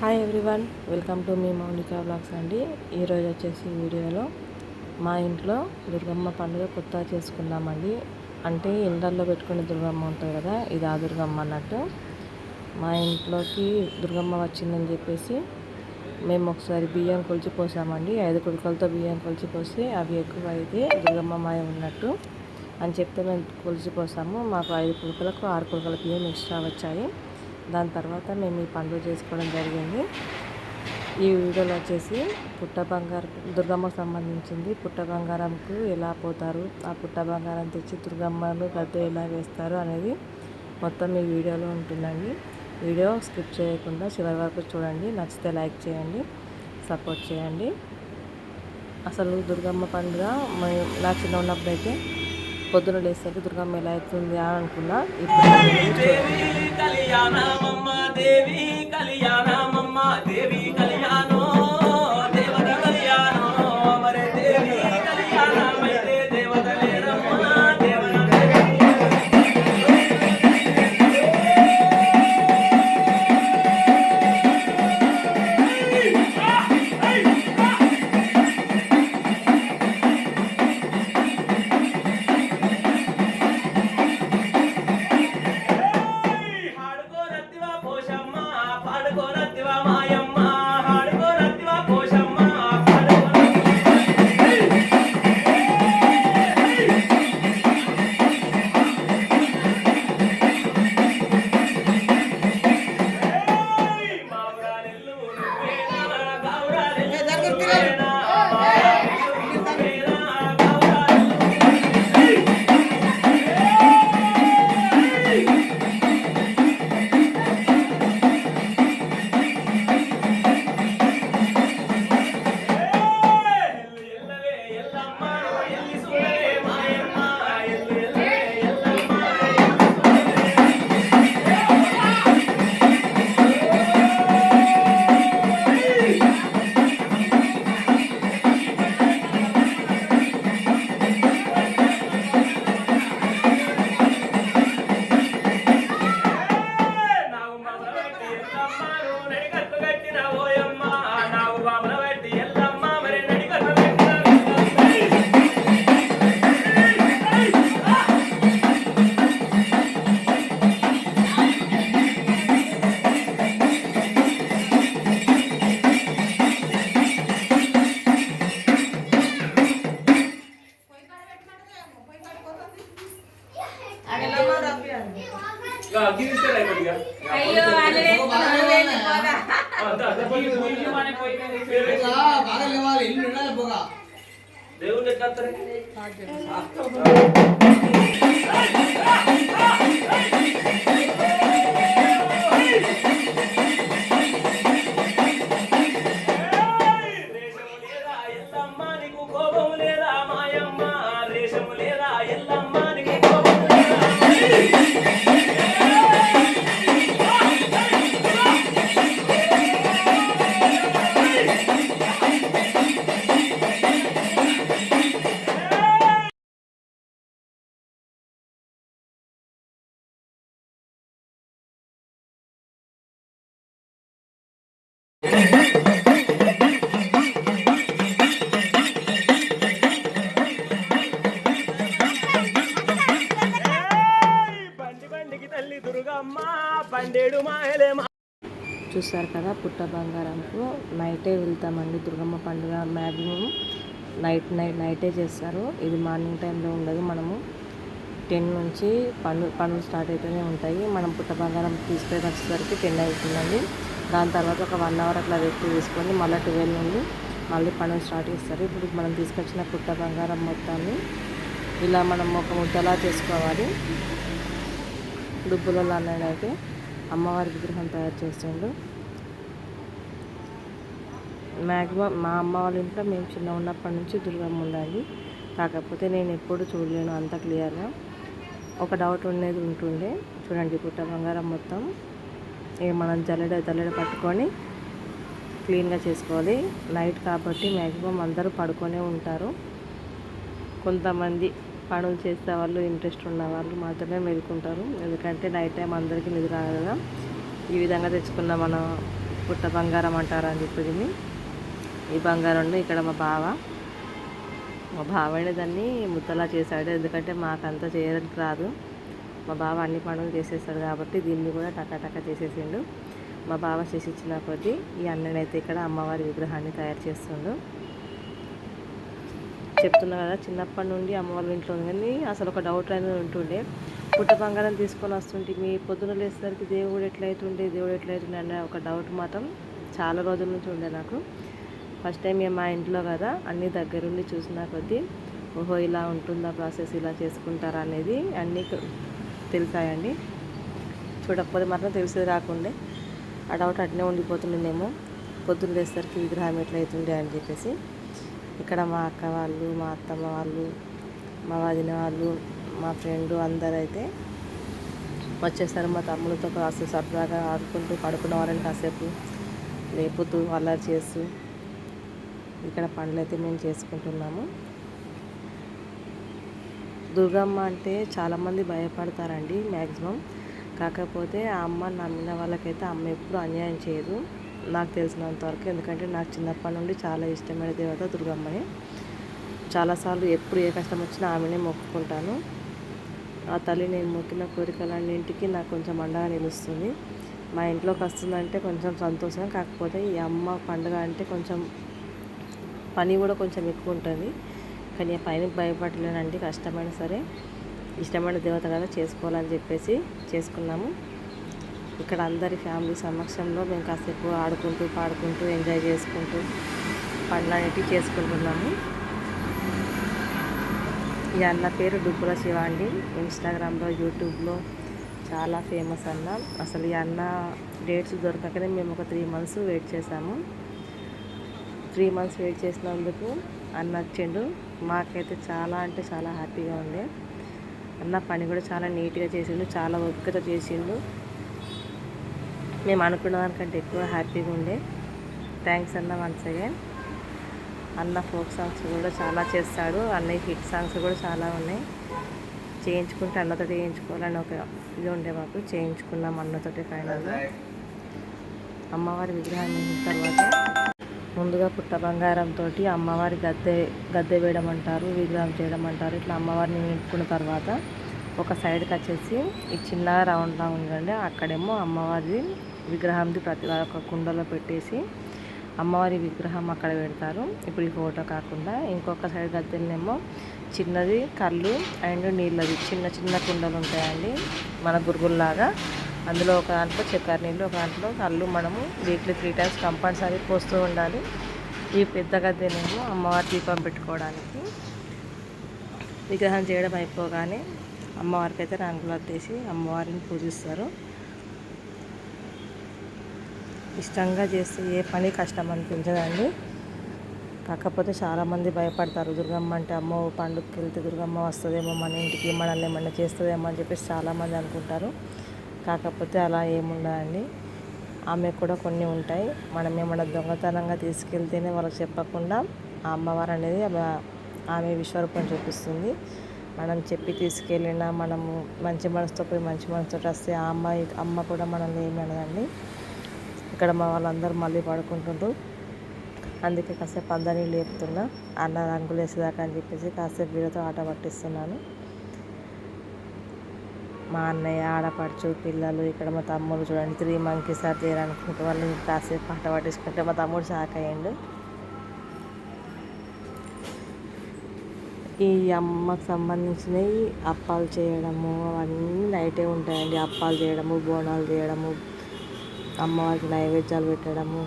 Hi everyone welcome to మీ Mounika blogs అండి. ఈరోజు వచ్చేసి వీడియోలో మా ఇంట్లో దుర్గమ్మ పండుగ కొత్త చేసుకున్నామండి అంటే ఇండల్లో పెట్టుకునే దుర్గమ్మ ఉంటుంది కదా ఇది ఆ దుర్గమ్మ అన్నట్టు. మా ఇంట్లోకి దుర్గమ్మ వచ్చిందని చెప్పేసి మేము ఒకసారి బియ్యం కొలిచి పోసామండి. ఐదు కుడుకలతో బియ్యం కొలిచి పోసి అవి ఎక్కువ అయితే దుర్గమ్మ మాయ ఉన్నట్టు అని చెప్తే మేము కొలిచి పోసాము. మాకు ఐదు కుడుకలకు ఆరు కుడుకల బియ్యం ఎక్స్ట్రా వచ్చాయి. దాని తర్వాత మేము ఈ పండుగ చేసుకోవడం జరిగింది. ఈ వీడియోలో వచ్చేసి పుట్ట బంగారం దుర్గమ్మకు సంబంధించింది. పుట్ట బంగారంకు ఎలా పోతారు? ఆ పుట్ట బంగారం తెచ్చి దుర్గమ్మను గద్దె ఎలా వేస్తారు అనేది మొత్తం ఈ వీడియోలో ఉంటుందండి. వీడియో స్కిప్ చేయకుండా చివరి వరకు చూడండి. నచ్చితే లైక్ చేయండి సపోర్ట్ చేయండి. అసలు దుర్గమ్మ పండుగ మే- నా చిన్న ఉన్నప్పుడైతే పొద్దున లేసరికి దుర్గమ్మ ఎలా అవుతుంది అని అనుకున్నా ఇప్పుడు చూడండి. దేవి కళ్యాణమమ్మ దేవి కళ్యాణమమ్మ దేవి కళ్యాణో దేవుడు ఎట్లా వస్తారు? చూస్తారు కదా పుట్ట బంగారంకు. నైటే వెళ్తామండి దుర్గమ్మ పండుగ మ్యాక్సిమం నైట్ నైట్ నైటే చేస్తారు. ఇది మార్నింగ్ టైంలో ఉండదు మనము. టెన్ నుంచి పనులు పనులు స్టార్ట్ అవుతూనే ఉంటాయి. మనం పుట్ట బంగారం తీసుకొని వచ్చేసరికి టెన్ అవుతుందండి. దాని తర్వాత ఒక వన్ అవర్ అట్లా వెయిట్ తీసుకొని మళ్ళీ ట్వెల్వ్ నుండి మళ్ళీ పనులు స్టార్ట్ చేస్తారు. ఇప్పుడు మనం తీసుకొచ్చిన పుట్ట బంగారం మొత్తాన్ని ఇలా మనం ఒక ముద్దలా చేసుకోవాలి. దుబ్బులలో అయితే అమ్మవారి విగ్రహం తయారు చేస్తుండు మ్యాక్సిమం మా అమ్మ వాళ్ళ ఇంట్లో మేము చిన్న ఉన్నప్పటి నుంచి దుర్గమ్మ ఉండాలి. కాకపోతే నేను ఎప్పుడు చూడలేను అంత క్లియర్గా. ఒక డౌట్ ఉండేది ఉంటుండే. చూడండి పుట్ట బంగారం మొత్తం. ఇక మనం జల్లెడ జల్లెడ పట్టుకొని క్లీన్గా చేసుకోవాలి. నైట్ కాబట్టి మ్యాక్సిమం అందరూ పడుకొనే ఉంటారు. కొంతమంది పనులు చేసే వాళ్ళు ఇంట్రెస్ట్ ఉన్నవాళ్ళు మాత్రమే మెలుకుంటారు. ఎందుకంటే నైట్ టైం అందరికీ నిద్ర కదా. ఈ విధంగా తెచ్చుకున్న మన పుట్ట బంగారం అంటారు అని చెప్పి ఈ బంగారం ఇక్కడ మా బావ. మా బావైన దాన్ని ముద్దలా చేశాడు. ఎందుకంటే మాకంతా చేయడానికి రాదు. మా బావ అన్ని పనులు చేసేసాడు కాబట్టి దీన్ని కూడా టకా టకా చేసేసిండు. మా బావ చేసి ఇచ్చిన కొద్దీ ఈ అన్ననైతే ఇక్కడ అమ్మవారి విగ్రహాన్ని తయారు చేస్తుండు. చెప్తున్నా కదా చిన్నప్పటి నుండి అమ్మవారి ఇంట్లో ఉంది. కానీ అసలు ఒక డౌట్ అనేది ఉంటుండే. పుట్ట బంగారం తీసుకొని వస్తుంటే మీ పొద్దున లేసేసరికి దేవుడు ఎట్లయితుండే దేవుడు ఎట్లయితుండే అనే ఒక డౌట్ మాత్రం చాలా రోజుల నుంచి ఉండే నాకు. ఫస్ట్ టైం మేము మా ఇంట్లో కదా అన్ని దగ్గరుండి చూసిన కొద్దీ ఓహో ఇలా ఉంటుందా ప్రాసెస్ ఇలా చేసుకుంటారా అనేది అన్నీ తెలిసాయండి. చూడకపోతే మాత్రం తెలిసేది రాకుండే. ఆ డౌట్ అట్నే ఉండిపోతుండేమో పొద్దున్న లేసరికి విగ్రహం ఎట్లయితుండే అని చెప్పేసి. ఇక్కడ మా అక్క వాళ్ళు మా అత్తమ్మ వాళ్ళు మా వదిన వాళ్ళు మా ఫ్రెండ్ అందరైతే అయితే వచ్చేసారు. మా తమ్ముడితో కాస్త సరదాగా ఆడుకుంటూ పడుకున్న వాళ్ళని కాసేపు లేపుతూ అల్లరి చేస్తూ. ఇక్కడ పండ్లు అయితే మేము చేసుకుంటున్నాము. దుర్గమ్మ అంటే చాలామంది భయపడతారండి మ్యాక్సిమం. కాకపోతే ఆ అమ్మ నమ్మిన వాళ్ళకైతే అమ్మ ఎప్పుడు అన్యాయం చేయదు. నాకు తెలిసినంత వరకు ఎందుకంటే నాకు చిన్నప్పటి నుండి చాలా ఇష్టమైన దేవత దుర్గమ్మని చాలాసార్లు ఎప్పుడు ఏ కష్టం వచ్చినా ఆమెనే మొక్కుకుంటాను. ఆ తల్లి నేను మొక్కిన కోరికలన్నింటికి నాకు కొంచెం అండగా నిలుస్తుంది. మా ఇంట్లోకి వస్తుందంటే కొంచెం సంతోషం కాకపోతే ఈ అమ్మ పండుగ అంటే కొంచెం పని కూడా కొంచెం ఎక్కువ ఉంటుంది. కానీ ఆ పైన భయపడలేనండి కష్టమైనా సరే. ఇష్టమైన దేవత కదా చేసుకోవాలని చెప్పేసి చేసుకున్నాము. ఇక్కడ అందరి ఫ్యామిలీ సమక్షంలో మేము కాసేపు ఆడుకుంటూ పాడుకుంటూ ఎంజాయ్ చేసుకుంటూ పండ్లు చేసుకుంటున్నాము. ఈ అన్న పేరు డుబ్బుల శివ అండి. ఇన్స్టాగ్రామ్లో యూట్యూబ్లో చాలా ఫేమస్ అన్న. అసలు ఈ అన్న డేట్స్ దొరకకనే మేము ఒక త్రీ మంత్స్ వెయిట్ చేసాము త్రీ మంత్స్ వెయిట్ చేసినందుకు అన్న వచ్చిండు. మాకైతే చాలా అంటే చాలా హ్యాపీగా ఉంది అన్న పని కూడా చాలా నీట్గా చేసిండు చాలా ఓపికతో చేసిండు. మేము అనుకున్న దానికంటే ఎక్కువ హ్యాపీగా ఉండే. థ్యాంక్స్ అన్న వన్స్ అగైన్ అన్న ఫోక్ సాంగ్స్ కూడా చాలా చేస్తాడు. అన్నయ్య హిట్ సాంగ్స్ కూడా చాలా ఉన్నాయి. చేయించుకుంటే అన్నతో చేయించుకోవాలని ఒక ఇది ఉండే మాకు. చేయించుకున్నాం అన్నతోటి ఫైనల్గా అమ్మవారి విగ్రహం తర్వాత ముందుగా పుట్ట బంగారంతో అమ్మవారి గద్దె గద్దె వేయడం అంటారు విగ్రహం చేయడం అంటారు. ఇట్లా అమ్మవారిని నింపుకున్న తర్వాత ఒక సైడ్కి వచ్చేసి ఈ చిన్న రౌండ్లా ఉందండి. అక్కడేమో అమ్మవారి విగ్రహంది ప్రతి ఒక్క కుండలో పెట్టేసి అమ్మవారి విగ్రహం అక్కడ పెడతారు. ఇప్పుడు ఈ ఫోటో కాకుండా ఇంకొక సైడ్ గద్దెలనేమో చిన్నది కళ్ళు అండ్ నీళ్ళది చిన్న చిన్న కుండలు ఉంటాయండి. మన గురుగుల్లాగా. అందులో ఒక దాంట్లో చక్కెర నీళ్ళు ఒక దాంట్లో కళ్ళు మనము వీక్లీ త్రీ టైమ్స్ కంపల్సరీ పోస్తూ ఉండాలి. ఈ పెద్ద గద్దెనేమో అమ్మవారి దీపం పెట్టుకోవడానికి విగ్రహం చేయడం అయిపోగానే అమ్మవారికి అయితే రంగులు అద్దేసి అమ్మవారిని పూజిస్తారు. ఇష్టంగా చేస్తే ఏ పని కష్టం అనిపించదండి. కాకపోతే చాలామంది భయపడతారు దుర్గమ్మ అంటే అమ్మో పండుగకి వెళ్తే దుర్గమ్మ వస్తుందేమో మన ఇంటికి మనల్ని ఏమన్నా చేస్తుందేమో అని చెప్పేసి చాలామంది అనుకుంటారు. కాకపోతే అలా ఏముండదండి. ఆమె కూడా కొన్ని ఉంటాయి. మనం ఏమన్నా దొంగతనంగా తీసుకెళ్తేనే వాళ్ళకి చెప్పకుండా ఆ అమ్మవారు అనేది ఆమె- ఆమె విశ్వరూపం చూపిస్తుంది. మనం చెప్పి తీసుకెళ్ళినా మనము మంచి మనసుతో పోయి మంచి మనసుతో వస్తే ఆ అమ్మాయి అమ్మ కూడా మనల్ని ఏమి అనదండి. ఇక్కడ మా వాళ్ళందరూ మళ్ళీ పడుకుంటుండ్రు. అందుకే కాసేపు అందరినీ లేపుతున్నా. అన్న రంగులు వేసేదాకా అని చెప్పేసి కాసేపు వీళ్ళతో ఆట పట్టిస్తున్నాను. మా అన్నయ్య ఆడపడుచు పిల్లలు ఇక్కడ మా తమ్ముడు చూడండి త్రీ మంకీస్ ఆర్ దేర్ అనుకుంటే వాళ్ళు కాసేపు ఆట పట్టించుకుంటే మా తమ్ముడు షాక్ అయ్యిండు. ఈ అమ్మకు సంబంధించినవి అప్పాలు చేయడము అవన్నీ నైటే ఉంటాయండి. అప్పాలు చేయడము బోనాలు చేయడము అమ్మవారికి నైవేద్యాలు పెట్టడము.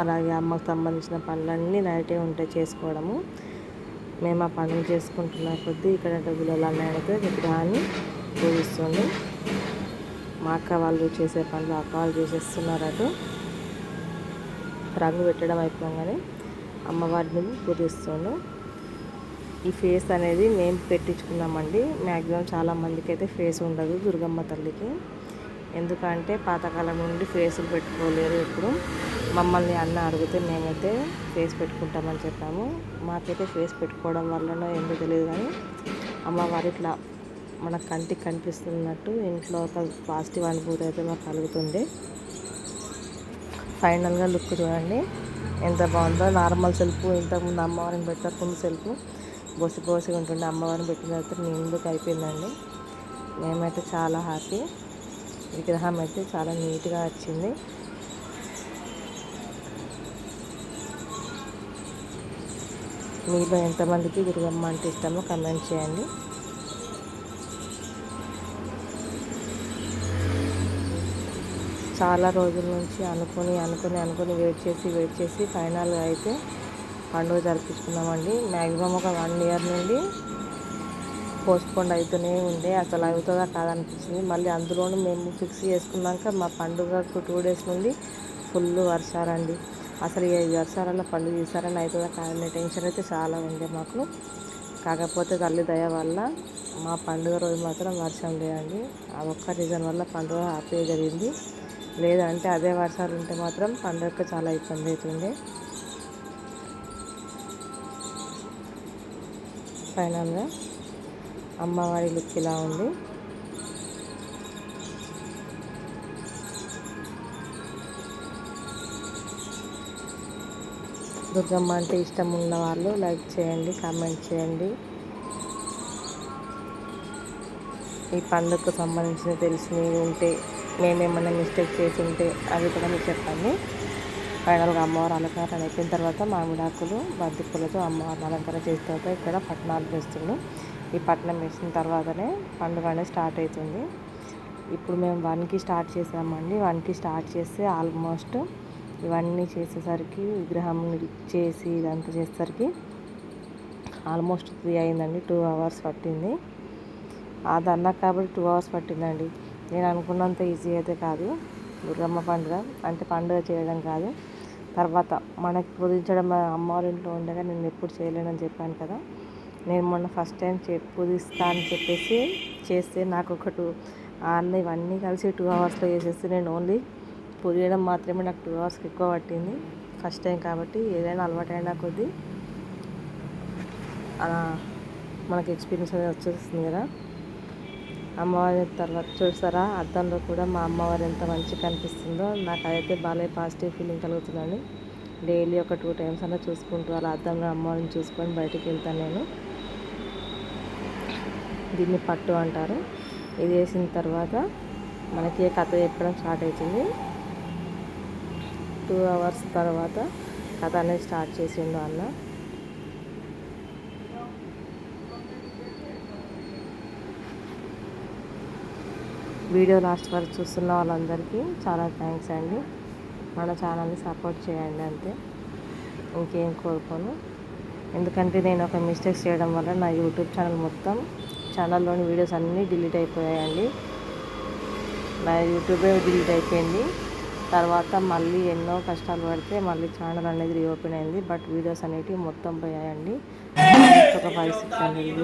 అలాగే అమ్మకు సంబంధించిన పనులన్నీ నైటే ఉంటాయి చేసుకోవడము. మేము ఆ పనులు చేసుకుంటున్న కొద్దీ ఇక్కడ డబ్బులు అన్నయ్యతో విగ్రహాన్ని పూజిస్తుంది. మా అక్క వాళ్ళు చేసే పనులు అక్క వాళ్ళు చేసేస్తున్నారు అటు. రంగు పెట్టడం అయిపోగానే అమ్మవారిని పూజిస్తాను. ఈ ఫేస్ అనేది మేము పెట్టించుకున్నామండి. మ్యాక్సిమం చాలా మందికి అయితే ఫేస్ ఉండదు దుర్గమ్మ తల్లికి. ఎందుకంటే పాతకాలం నుండి ఫేసులు పెట్టుకోలేరు ఎప్పుడు. మమ్మల్ని అన్న అడిగితే మేమైతే ఫేస్ పెట్టుకుంటామని చెప్పాము. మాకైతే ఫేస్ పెట్టుకోవడం వల్లనో ఏందో తెలియదు కానీ అమ్మవారు ఇట్లా మన కంటికి కనిపిస్తున్నట్టు ఇంట్లో ఒక పాజిటివ్ అనుభూతి అయితే మాకు కలుగుతుంది. ఫైనల్గా లుక్ చూడండి. ఎంత బాగుందో. నార్మల్ సెల్ఫ్ ఇంతకుముందు అమ్మవారిని పెట్టారు సెల్ఫ్. బొసి బొసి ఉంటుండే. అమ్మవారిని పెట్టిన తర్వాత నిండుకు అయిపోయిందండి? మేమైతే చాలా హ్యాపీ. విగ్రహం అయితే చాలా నీట్గా వచ్చింది. మీలో ఎంతమందికి దుర్గమ్మ అంటే ఇష్టమో కమెంట్ చేయండి. చాలా రోజుల నుంచి అనుకుని అనుకుని అనుకొని వెయిట్ చేసి వెయిట్ చేసి ఫైనల్గా అయితే పండుగ జరిపించుకున్నామండి మ్యాక్సిమం ఒక వన్ ఇయర్ నుండి పోస్ట్పోండ్ అవుతూనే ఉండే. అసలు అవుతుందా కాదనిపించింది మళ్ళీ అందులోనూ మేము ఫిక్స్ చేసుకున్నాక మా పండుగకు టూ డేస్ నుండి ఫుల్ వర్షాలండి. అసలు ఈ వర్షాలలో పండుగ తీసారని అవుతుందా కాదనే టెన్షన్ అయితే చాలా ఉండే మాకు. కాకపోతే తల్లి దయ వల్ల మా పండుగ రోజు మాత్రం వర్షం లేదండి. ఆ ఒక్క రీజన్ వల్ల పండుగ హ్యాపీగా జరిగింది. లేదంటే అదే వర్షాలు ఉంటే మాత్రం పండుగకు చాలా ఇబ్బంది అవుతుంది. ఫైనల్గా అమ్మవారి లుక్ ఇలా ఉంది. దుర్గమ్మ అంటే ఇష్టం ఉన్న వాళ్ళు లైక్ చేయండి కామెంట్ చేయండి. ఈ పండుగకు సంబంధించిన తెలిసినవి ఉంటే మేమేమన్నా మిస్టేక్ చేసి ఉంటే అవి కూడా మీకు చెప్పండి. ఫైనల్గా అమ్మవారు అలంకరణ అయిపోయిన తర్వాత మామిడాకులు బంతి పూలతో అమ్మవారిని అలంకారం చేసిన తర్వాత ఇక్కడ పట్నాలు వేస్తుండు ఈ పట్నం వేసిన తర్వాతనే పండుగ అనేది స్టార్ట్ అవుతుంది. ఇప్పుడు మేము వన్కి స్టార్ట్ చేసామండి. వన్కి స్టార్ట్ చేస్తే ఆల్మోస్ట్ ఇవన్నీ చేసేసరికి విగ్రహం చేసి ఇదంతా చేసేసరికి ఆల్మోస్ట్ త్రీ అయిందండి. టూ అవర్స్ పట్టింది. అది అన్నా కాబట్టి టూ అవర్స్ పట్టిందండి. నేను అనుకున్నంత ఈజీ అయితే కాదు. దుర్గమ్మ పండుగ అంటే పండుగ చేయడం కాదు. తర్వాత మనకి పూజించడం అమ్మవారి ఇంట్లో ఉండగా నేను ఎప్పుడు చేయలేనని చెప్పాను కదా. నేను మొన్న ఫస్ట్ టైం చే పూజిస్తా అని చెప్పేసి చేస్తే నాకు ఒక టూ అన్న ఇవన్నీ కలిసి టూ అవర్స్లో చేసేస్తే నేను ఓన్లీ పూజయడం మాత్రమే నాకు టూ అవర్స్కి ఎక్కువ పట్టింది. ఫస్ట్ టైం కాబట్టి ఏదైనా అలవాటైనా కొద్దీ అలా మనకి ఎక్స్పీరియన్స్ అనేది వచ్చేస్తుంది కదా. అమ్మవారి తర్వాత చూసారా? అద్దంలో కూడా మా అమ్మవారు ఎంత మంచిగా కనిపిస్తుందో. నాకు అదైతే బాగా పాజిటివ్ ఫీలింగ్ కలుగుతుందండి. డైలీ ఒక టూ టైమ్స్ అన్నా చూసుకుంటూ అలా అద్దంలో అమ్మవారిని చూసుకొని బయటికి వెళ్తాను నేను. దీన్ని పట్టు అంటారు. ఇది వేసిన తర్వాత మనకి కథ చెప్పడం స్టార్ట్ అవుతుంది. టూ అవర్స్ తర్వాత కథ అనేది స్టార్ట్ చేసిండు అన్న. వీడియో లాస్ట్ వరకు చూస్తున్న వాళ్ళందరికీ చాలా థ్యాంక్స్ అండి. మన ఛానల్ని సపోర్ట్ చేయండి అంతే. ఇంకేం కోరుకోను. ఎందుకంటే నేను ఒక మిస్టేక్స్ చేయడం వల్ల నా యూట్యూబ్ ఛానల్ మొత్తం ఛానల్లోని వీడియోస్ అన్నీ డిలీట్ అయిపోయాయండి. నా యూట్యూబే డిలీట్ అయిపోయింది. తర్వాత మళ్ళీ ఎన్నో కష్టాలు పడితే మళ్ళీ ఛానల్ అనేది రీఓపెన్ అయింది. బట్ వీడియోస్ అనేటివి మొత్తం పోయాయండి. ఒక ఫైవ్ సిక్స్ హండ్రెడ్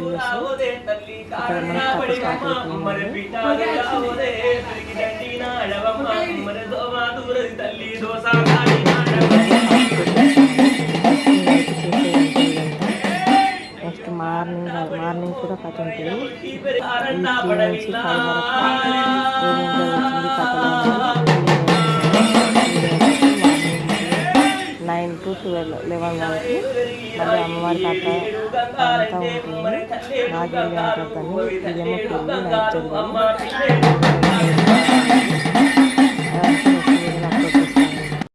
ఇక్కడ కథ స్టార్ట్ అయిపోయిందండి నెక్స్ట్ మార్నింగ్ మార్నింగ్ కూడా కథ ఉంటుంది ఈ త్రీ నుంచి ఫైవ్ వరకు. ఏమేం జరుగుతుంది కథలో నైన్ టు ట్వెల్వ్ లెవెన్ వరకు మళ్ళీ అమ్మవారి కథ అంతా ఉంటుంది. నాగేళ్ళి అంటారు దాన్ని ఇదేమో పెళ్ళి నైట్ జరిగింది